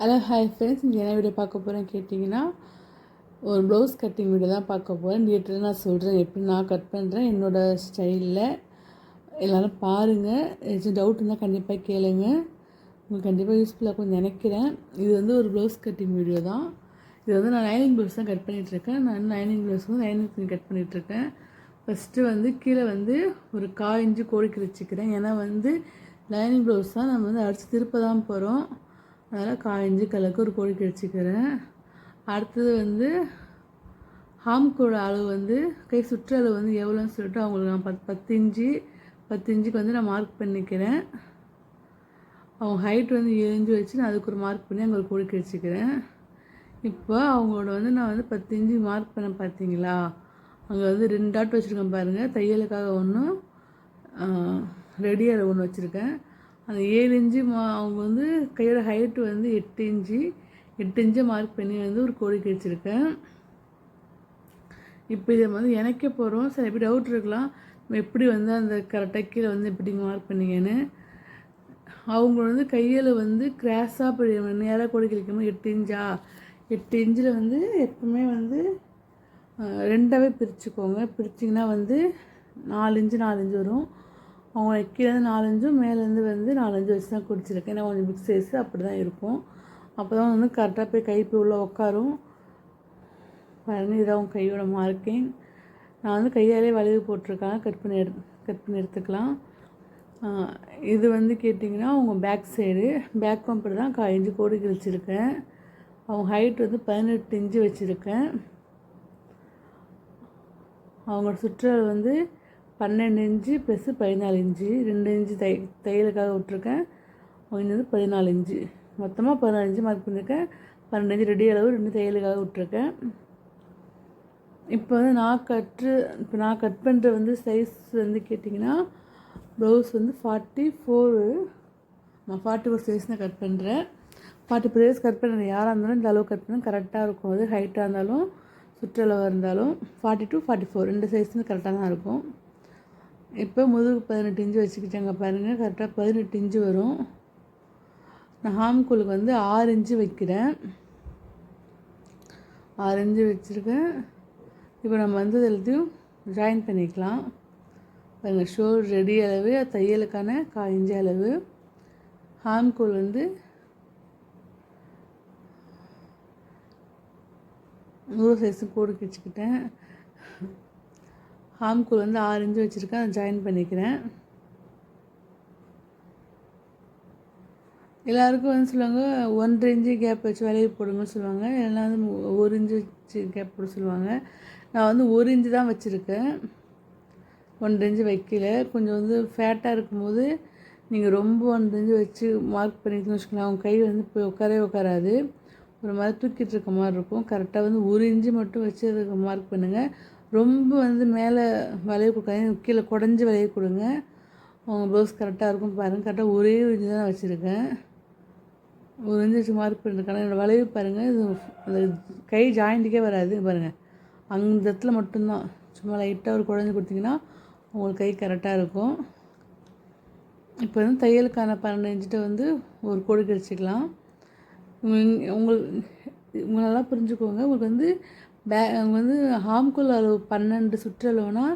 Hello hi friends இங்கே என்ன video பார்க்க போகிறேன் கேட்டிங்கன்னா ஒரு ப்ளவுஸ் கட்டிங் வீடியோ தான் பார்க்க போகிறேன் டீட்டெயில் நான் சொல்கிறேன் எப்படி நான் கட் பண்ணுறேன் என்னோடய ஸ்டைலில் எல்லோரும் பாருங்கள் ஏதாச்சும் டவுட் இருந்தால் கண்டிப்பாக கேளுங்க. உங்களுக்கு கண்டிப்பாக யூஸ்ஃபுல்லாக கொஞ்சம் நினைக்கிறேன். இது வந்து ஒரு ப்ளவுஸ் கட்டிங் வீடியோ தான். இது வந்து நான் லைனிங் ப்ளவுஸ் தான் கட் பண்ணிகிட்ருக்கேன் நான் லைனிங் ப்ளவுஸ் வந்து லைனிங் கட் பண்ணிகிட்ருக்கேன் ஃபஸ்ட்டு வந்து கீழே வந்து ஒரு காய் இஞ்சி கோடிக்கு வச்சுக்கிறேன் ஏன்னா வந்து லைனிங் ப்ளவுஸ் தான் நம்ம வந்து அடித்து திருப்ப தான் போகிறோம் அதனால் காய்ஞ்சி கலக்கு ஒரு கோழி வச்சுக்கிறேன் அடுத்தது வந்து ஹாம்கோட அளவு வந்து கை சுற்றளவு வந்து எவ்வளோன்னு சொல்லிட்டு அவங்களுக்கு நான் பத் பத்து இன்ச்சு பத்து இன்ச்சுக்கு வந்து நான் மார்க் பண்ணிக்கிறேன். அவங்க ஹைட் வந்து ஏழு வச்சு நான் அதுக்கு ஒரு மார்க் பண்ணி அங்கே ஒரு கோழி வச்சுக்கிறேன் இப்போ அவங்களோட வந்து நான் வந்து பத்து இன்ச்சு மார்க் பண்ண பார்த்தீங்களா? அங்கே வந்து ரெண்டு டாட் வச்சுருக்கேன் பாருங்கள் தையலுக்காக ஒன்றும் ரெடியாக ஒன்று வச்சுருக்கேன். அந்த ஏழு இன்ச்சு மா அவங்க வந்து கையோட ஹைட்டு வந்து எட்டு இன்ச்சு. எட்டு இன்ச்சை மார்க் பண்ணி வந்து ஒரு கோடி வச்சுருக்கேன் இப்போ இதை வந்து இணைக்க போகிறோம் சரி எப்படி டவுட் இருக்கலாம். எப்படி வந்து அந்த கரெக்டாக கீழே வந்து எப்படி மார்க் பண்ணீங்கன்னு. அவங்க வந்து கையில் வந்து கிராஸாக இப்போ நேராக கோடி கிழிக்கும்போது எட்டு இன்ச்சா? எட்டு இன்ச்சில் வந்து எப்பவுமே வந்து ரெண்டாவே பிரிச்சுக்கோங்க. பிரிச்சிங்கன்னா வந்து நாலு இன்ச்சு நாலு இன்ச்சு வரும். அவங்க கீழே நாலஞ்சும் மேலேருந்து வந்து நாலஞ்சு வச்சு தான் குடிச்சிருக்கேன். ஏன்னா கொஞ்சம் பிக் சைஸு அப்படி தான் இருக்கும். அப்போ தான் வந்து கரெக்டாக போய் கை போய் உள்ளே உட்காரும் பாருங்கள் இதான் அவங்க கையோட மார்க்கிங் நான் வந்து கையாலே வளைவு போட்டிருக்கேன் கட் பண்ணி எடு கட் பண்ணி எடுத்துக்கலாம். இது வந்து கேட்டிங்கன்னா அவங்க பேக் சைடு பேக் பம்பர் தான் காய்ஞ்சி கோடி கிழிச்சிருக்கேன். அவங்க ஹைட் வந்து பதினெட்டு இன்ச்சு வச்சுருக்கேன். அவங்களோட சுற்றுலா வந்து பன்னெண்டு இன்ச்சு ப்ளஸ்ஸு பதினாலு இன்ச்சு. ரெண்டு இன்ச்சு தை தையலுக்காக விட்ருக்கேன் வந்து பதினாலு இன்ச்சு. மொத்தமாக பதினாலு இன்ச்சு மார்க் பண்ணியிருக்கேன் பன்னெண்டு இன்ச்சு ரெடி அளவு ரெண்டு தையலுக்காக விட்ருக்கேன் இப்போ வந்து நான் கட்டு இப்போ நான் கட் பண்ணுற வந்து சைஸ் வந்து கேட்டிங்கன்னா ப்ளவுஸ் வந்து ஃபார்ட்டி ஃபோரு நான் ஃபார்ட்டி ஃபோர் சைஸ் தான் கட் பண்ணுறேன் ஃபார்ட்டி ஃபோர் சைஸ் கட் பண்ணுறேன் யாராக இருந்தாலும் இந்த அளவு கட் பண்ணால் கரெக்டாக இருக்கும். அது ஹைட்டாக இருந்தாலும் சுற்றளவாக இருந்தாலும் ஃபார்ட்டி டூ ஃபார்ட்டி ஃபோர் ரெண்டு சைஸுமே கரெக்டாக தான் இருக்கும். இப்போ முதுகு பதினெட்டு இன்ச்சு வச்சுக்கிட்டாங்க பாருங்கள் கரெக்டாக பதினெட்டு இன்ச்சு வரும். நான் ஹாம்கூலுக்கு வந்து ஆறு இன்ச்சு வைக்கிறேன். ஆறு இன்ச்சு வச்சுருக்கேன். இப்போ நம்ம வந்து எல்லாத்தையும் ஜாயின் பண்ணிக்கலாம். பாருங்கள் ஷோ ரெடி அளவு தையலுக்கான காய்ஞ்ச அளவு. ஹாம்கூல் வந்து நூறு சைஸும் கூடு கிச்சுக்கிட்டேன் ஹாம்கூல் வந்து ஆறு இன்ச்சு வச்சுருக்கேன் அதை ஜாயின் பண்ணிக்கிறேன். எல்லாருக்கும் வந்து சொல்லுவாங்க ஒன்றரை இன்ச்சு கேப் வச்சு விலையை போடுங்கன்னு சொல்லுவாங்க. இல்லைனா வந்து ஒரு இன்ச்சு வச்சு கேப் போட சொல்லுவாங்க. நான் வந்து ஒரு இன்ச்சு தான் வச்சுருக்கேன். ஒன்றரை இன்ச்சு வைக்கல. கொஞ்சம் வந்து ஃபேட்டாக இருக்கும்போது நீங்கள் ரொம்ப ஒன்றரை இன்ச்சு வச்சு மார்க் பண்ணிட்டுன்னு வச்சுக்கலாம் அவங்க கை வந்து போய் உட்காரவே உட்காராது. ஒரு மாதிரி தூக்கிட்டு இருக்க மாதிரி இருக்கும். கரெக்டாக வந்து ஒரு இன்ச்சு மட்டும் வச்சு அதுக்கு மார்க் பண்ணுங்கள் ரொம்ப வந்து மேலே வளைவு கொடுக்காதீங்க கீழே குடஞ்சி வளைவு கொடுங்க. உங்கள் ப்ளவுஸ் கரெக்டாக இருக்கும் பாருங்கள் கரெக்டாக ஒரே ஒரு தான் வச்சுருக்கேன். ஒரு இஞ்சு வச்சு மார்க் பண்ணிருக்கேன். என்னோடய வளைவு பாருங்கள் இது அந்த கை ஜாயிண்ட்டுக்கே வராது பாருங்கள் அந்த இடத்துல மட்டும்தான். சும்மா லைட்டாக ஒரு குழஞ்சி கொடுத்தீங்கன்னா உங்களுக்கு கை கரெக்டாக இருக்கும். இப்போ வந்து தையலுக்கான பன்னெண்டு இன்ச்சிட்ட வந்து ஒரு கோடு கழிச்சிக்கலாம் உங்களுக்கு உங்களெல்லாம் புரிஞ்சுக்கோங்க. உங்களுக்கு வந்து பே வந்து ஹாம்குல் அளவு பன்னெண்டு சுற்றளவுனா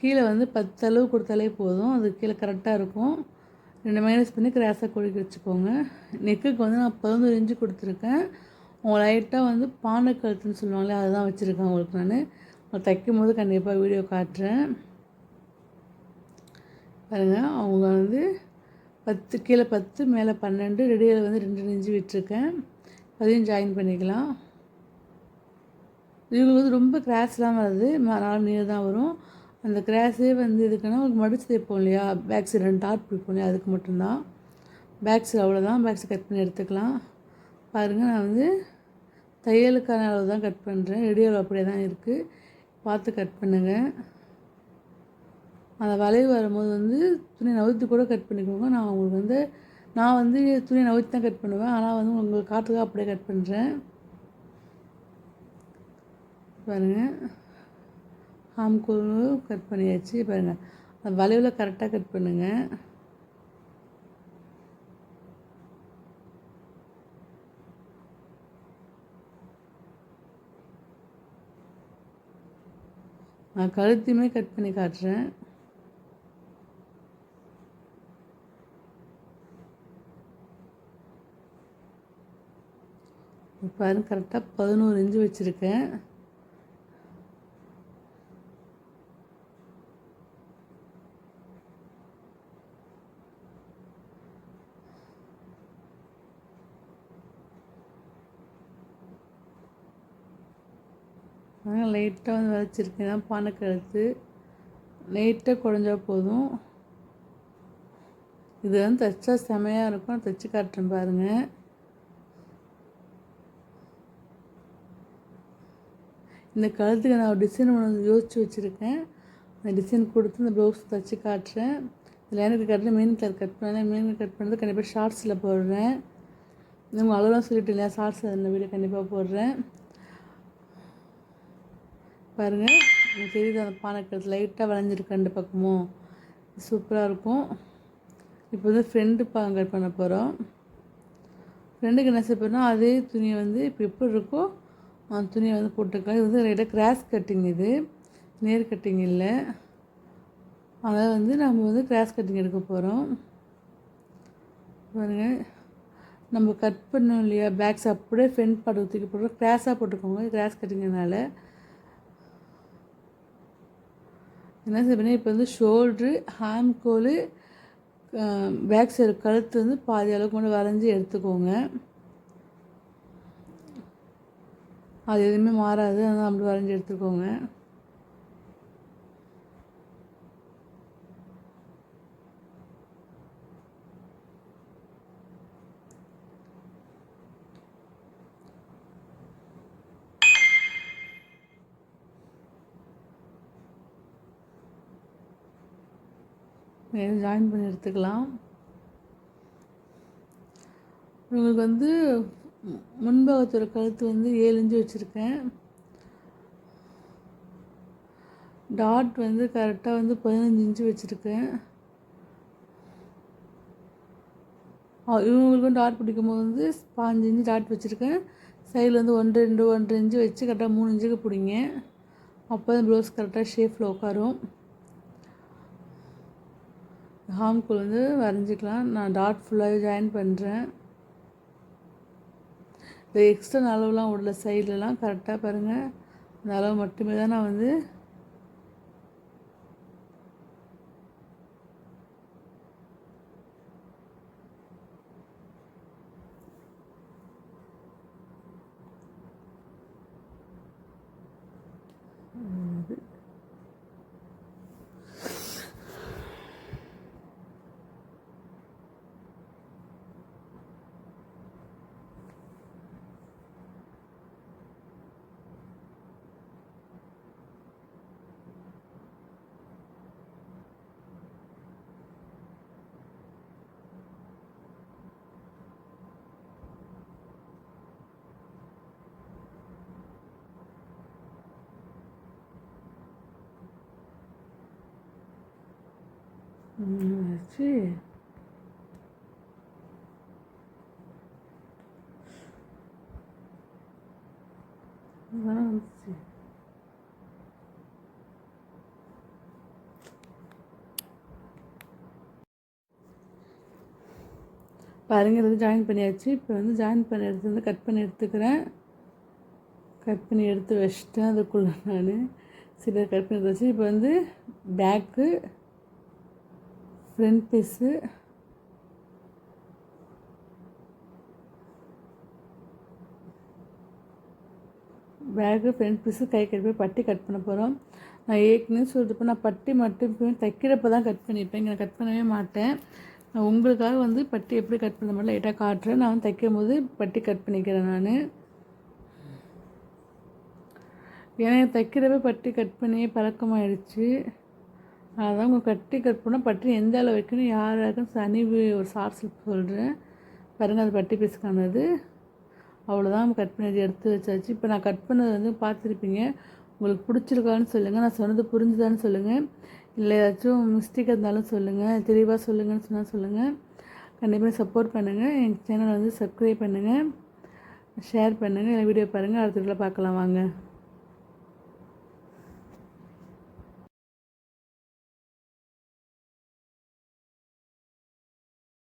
கீழே வந்து பத்து அளவு கொடுத்தாலே போதும். அது கீழே கரெக்டாக இருக்கும். ரெண்டு மைனஸ் பண்ணி கிராஸாக கொடுக்க வச்சுக்கோங்க. நெக்குக்கு வந்து நான் பதினொரு இன்ச்சு கொடுத்துருக்கேன். உங்கள் லைட்டாக வந்து பானை கழுத்துன்னு சொல்லுவாங்களே அதுதான் வச்சுருக்கேன் உங்களுக்கு நான். உங்களை தைக்கும் போது கண்டிப்பாக வீடியோ காட்டுறேன். பாருங்கள் அவங்க வந்து பத்து கீழே பத்து மேலே பன்னெண்டு ரெடியில் வந்து ரெண்டு இன்ச்சு விட்டுருக்கேன். அதையும் ஜாயின் பண்ணிக்கலாம். இவங்களுக்கு வந்து ரொம்ப கிராஷ்லாம் வருது. நாலு நீர் தான் வரும். அந்த கிராஷே வந்து இதுக்குன்னா உங்களுக்கு மடிச்சு தைப்போம் இல்லையா? பேக் சைடு ரெண்டு டாட் பிடிப்போம் இல்லையா? அதுக்கு மட்டும்தான். பேக் சைடு அவ்வளோதான் பேக் சைடு கட் பண்ணி எடுத்துக்கலாம். பாருங்கள் நான் வந்து தையலுக்கான அளவு தான் கட் பண்ணுறேன் ரெடி அளவு அப்படியே தான் இருக்குது பார்த்து கட் பண்ணுங்கள் அந்த வளைவு வரும்போது வந்து துணி நவுத்து கூட கட் பண்ணிக்கோங்க. நான் உங்களுக்கு வந்து நான் வந்து துணி நவுத்து தான் கட் பண்ணுவேன். ஆனால் வந்து உங்களுக்கு காற்றுக்காக அப்படியே கட் பண்ணுறேன் பாருங்கள் ஆம்கூறு கட் பண்ணியாச்சு பாருங்கள் அந்த வளைவில் கரெக்டாக கட் பண்ணுங்கள் நான் கழுத்தையுமே கட் பண்ணி காட்டுறேன். பாருங்க கரெக்டாக பதினோரு இன்ச்சு வச்சுருக்கேன். அதனால் லைட்டாக வந்து வதச்சிருக்கேன். தான் பானைக்கழுத்து. லைட்டாக குழஞ்சா போதும். இது வந்து தைச்சா செமையாக இருக்கும். தைச்சி காட்டுறேன் பாருங்கள் இந்த கழுத்துக்கு நான் ஒரு டிசைன் ஒன்று யோசித்து வச்சுருக்கேன். அந்த டிசைன் கொடுத்து இந்த ப்ளவுஸ் தைச்சி காட்டுறேன். இந்த லைனுக்கு கட்டில் மெயின் கலர் கட் பண்ணேன் மெயின் கட் பண்ணது கண்டிப்பாக ஷார்ட்ஸில் போடுறேன். உங்கள் அளவுலாம் சொல்லிட்டு இல்லையா? ஷார்ட்ஸ் அந்த வீடியோ கண்டிப்பாக போடுறேன். பாருங்கள் தெரியுது அந்த பானைக்கழுத்து லைட்டாக வளைஞ்சிருக்கு ரெண்டு பக்கமும். சூப்பராக இருக்கும். இப்போ வந்து ஃப்ரெண்டு பாங்கல் கட் பண்ண போகிறோம் ஃப்ரெண்டுக்கு என்ன செய்யணும்னா அதே துணியை வந்து இப்போ எப்படி இருக்கோ அந்த துணியை வந்து போட்டுக்கலாம். இது வந்து ரைட்டாக கிராஸ் கட்டிங் இது. நேர் கட்டிங் இல்லை. அதை வந்து நம்ம வந்து கிராஸ் கட்டிங் எடுக்க போகிறோம் பாருங்கள் நம்ம கட் பண்ணோம் இல்லையா பேக்ஸ் அப்படியே ஃப்ரண்ட் பாட்டு ஊற்றிக்க போடுறோம் கிராஸாக போட்டுக்கோங்க கிராஸ் கட்டிங்கனால என்ன செய்வேன் இப்போ வந்து ஷோல்ட்ரு ஹேம் கோலு பேக் சைடு கழுத்து வந்து பாதி அளவுக்கு கொண்டு வரைஞ்சி எடுத்துக்கோங்க. அது எதுவுமே மாறாது அதனால் அப்படி வரைஞ்சி எடுத்துக்கோங்க. ஜாயின் பண்ணி எடுத்துக்கலாம். உங்களுக்கு வந்து முன்பாகத்தோட கழுத்து வந்து ஏழு இன்ச்சு வச்சுருக்கேன். டாட் வந்து கரெக்டாக வந்து பதினஞ்சு இன்ச்சு வச்சுருக்கேன். இவங்களுக்கும் டாட் பிடிக்கும் போது வந்து பாஞ்சு இன்ச்சு டாட் வச்சுருக்கேன். சைடில் வந்து ஒன்று ரெண்டு ஒன்றரை இன்ச்சு வச்சு கரெக்டாக மூணு இன்ச்சுக்கு பிடிங்க. அப்போ தான் ப்ளவுஸ் கரெக்டாக ஷேஃபில் உட்காரும். ஹாம்குள் வந்து வரைஞ்சிக்கலாம். நான் டாட் ஃபுல்லாகவே ஜாயின் பண்ணுறேன் இந்த எக்ஸ்டர்ன் அளவுலாம் உள்ள சைட்லலாம் கரெக்டாக பாருங்கள் அந்த அளவு மட்டுமே தான் நான் வந்து வச்சு வந்துச்சு பாருங்கள் இது ஜாயின் பண்ணியாச்சு. இப்போ வந்து ஜாயின் பண்ணி எடுத்து வந்து கட் பண்ணி எடுத்துக்கிறேன். கட் பண்ணி எடுத்து வச்சுட்டேன் அதுக்குள்ளே நான். சில கட் பண்ணி வச்சு இப்போ வந்து back front piece back front piece கை கட் போய் பட்டி கட் பண்ண போகிறோம் நான் ஏற்கனவே சொல்லிட்டு நான் பட்டி மட்டும் தைக்கிறப்ப தான் கட் பண்ணிப்பேன் இங்கே கட் பண்ணவே மாட்டேன். நான் உங்களுக்காக வந்து பட்டி எப்படி கட் பண்ண மாதிரி லைட்டாக காட்டுறேன். நான் வந்து தைக்கும் போது பட்டி கட் பண்ணிக்கிறேன் நான். ஏன்னா தைக்கிறப்ப பட்டி கட் பண்ணி பழக்கமாயிடுச்சு. அதான் உங்கள் கட்டி கற்பனை பற்றி எந்த அளவு வைக்கணும் யாருக்கும் சனி ஒரு சார்ஸ் சொல்கிறேன் பாருங்கள் அது பட்டி பீஸுக்கானது அவ்வளோதான் கட் பண்ணி எடுத்து வச்சாச்சு. இப்போ நான் கட் பண்ணது வந்து பார்த்துருப்பீங்க. உங்களுக்கு பிடிச்சிருக்கான்னு சொல்லுங்கள் நான் சொன்னது புரிஞ்சுதான்னு சொல்லுங்கள் இல்லை ஏதாச்சும் மிஸ்டேக் இருந்தாலும் சொல்லுங்கள் தெளிவாக சொல்லுங்கன்னு சொன்னால் சொல்லுங்கள் கண்டிப்பாக சப்போர்ட் பண்ணுங்கள் எங்கள் சேனலை வந்து சப்ஸ்கிரைப் பண்ணுங்கள் ஷேர் பண்ணுங்கள் வீடியோ பாருங்கள் அடுத்த வீட்டில் பார்க்கலாம். வாங்க.